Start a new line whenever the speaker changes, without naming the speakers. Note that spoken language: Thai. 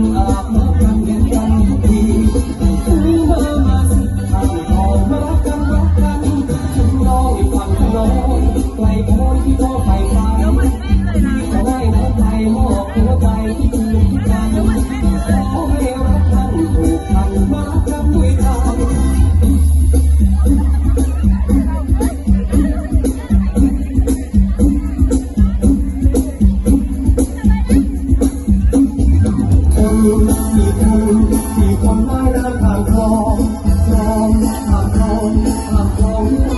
Thank you. มีคุณมีคนไมน่ารักทางคองคลองทางคองทางคอง